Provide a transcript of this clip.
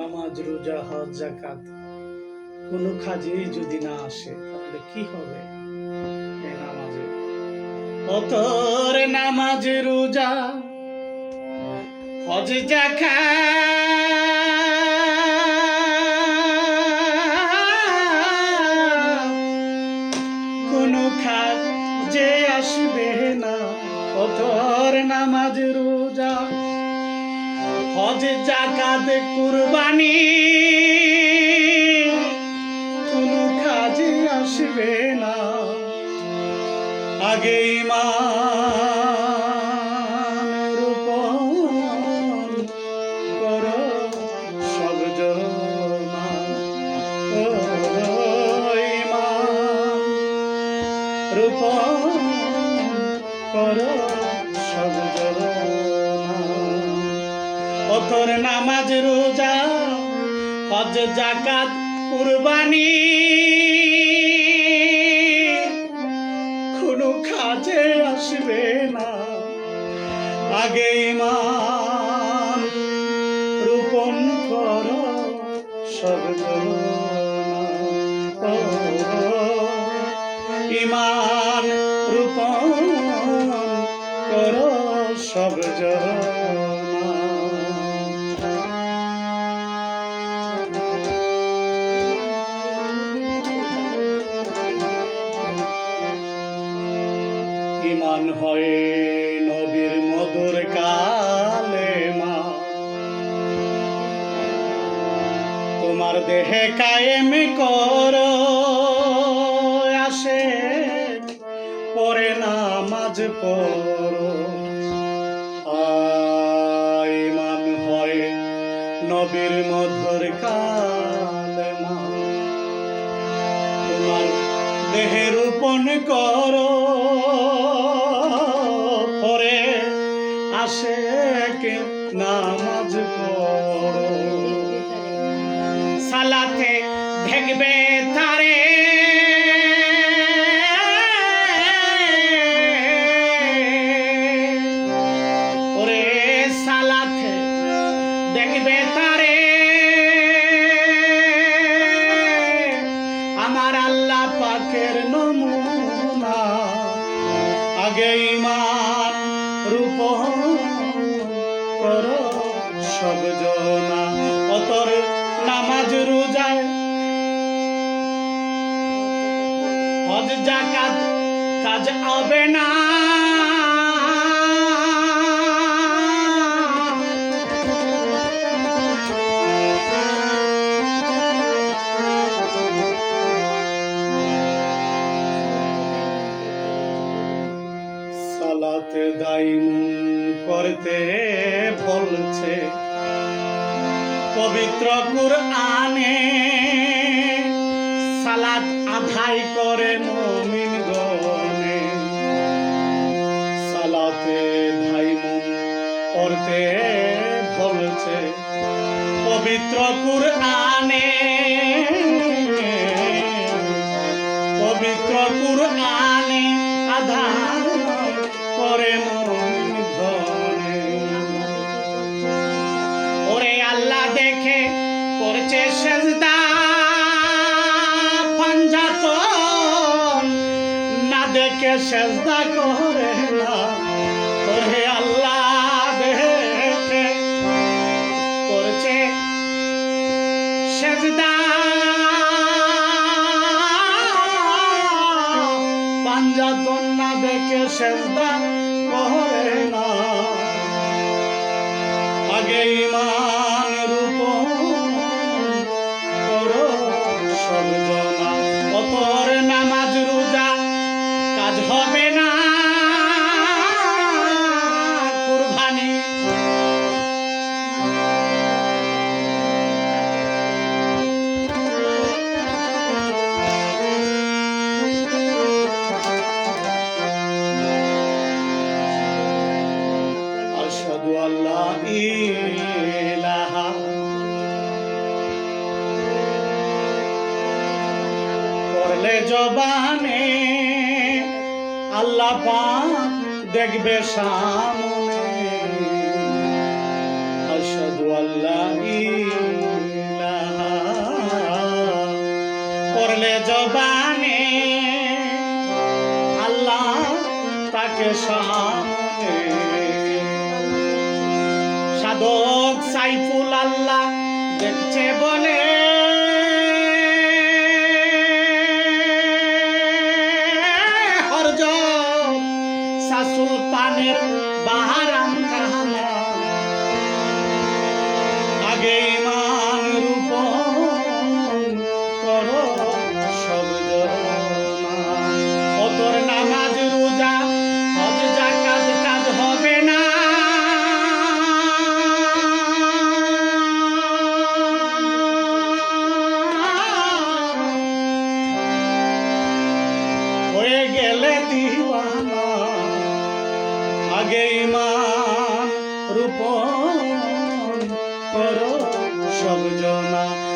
নামাজ রোজা হজ জাকাত কোনো কাজেই যদি না আসে, তাহলে কি হবে? এই নামাজে। অতর নামাজ রোজা, হজ জাকাত কোনো কাজে আসবে না, অতর নামাজ রোজা। হজ জাকাত কুরবানি। কোনো কাজে আসবে না। আগে ইমান করো সব রূপণ করো অতর নামাজ রোজা, হজ জাকাত কুরবানি। কোনো কাজে আসবে না। আগে ইমান রূপণ কর, সব ইমান রূপণ কর, সব জনা ইমান হয় নবীর মধুর কালে মা। তোমার দেহে কায়েম কর, আসে, পরে নামাজ পড়ো। আয়, ইমান হয় নবীর মধুর কালে মা। তোমার দেহে রূপণ কর। সব জনা অতর নামাজ রোজায়। হজ জাকাত কাজ হবে না। সালাতে দাইম করতে বলছে। পবিত্র কুরআনে সালাত আদায় করে মুমিন গনে। সালাতে দাইম করতে বলছে, পবিত্র কুরআনে পবিত্র কুরআনে আধার করে মন করছে সেজদা? পাঞ্জাতন, না দেখে সেজদা করে না। ওরে আল্লাহ দেখে করছে সেজদা। পাঞ্জাতন, না দেখে সেজদা করে না। আগে ইমান গো আল্লাহ ইলাহা। করলে জবানে আল্লাহ পাক দেখবে সামনে। আশহাদু আল্লাহ ইলাহা। করলে জবানে আল্লাহ তাকে সামনে। ঘুরছে বনে হয়ে গেলে দিওয়ানা। আগে মা রূপ করো সব জনা।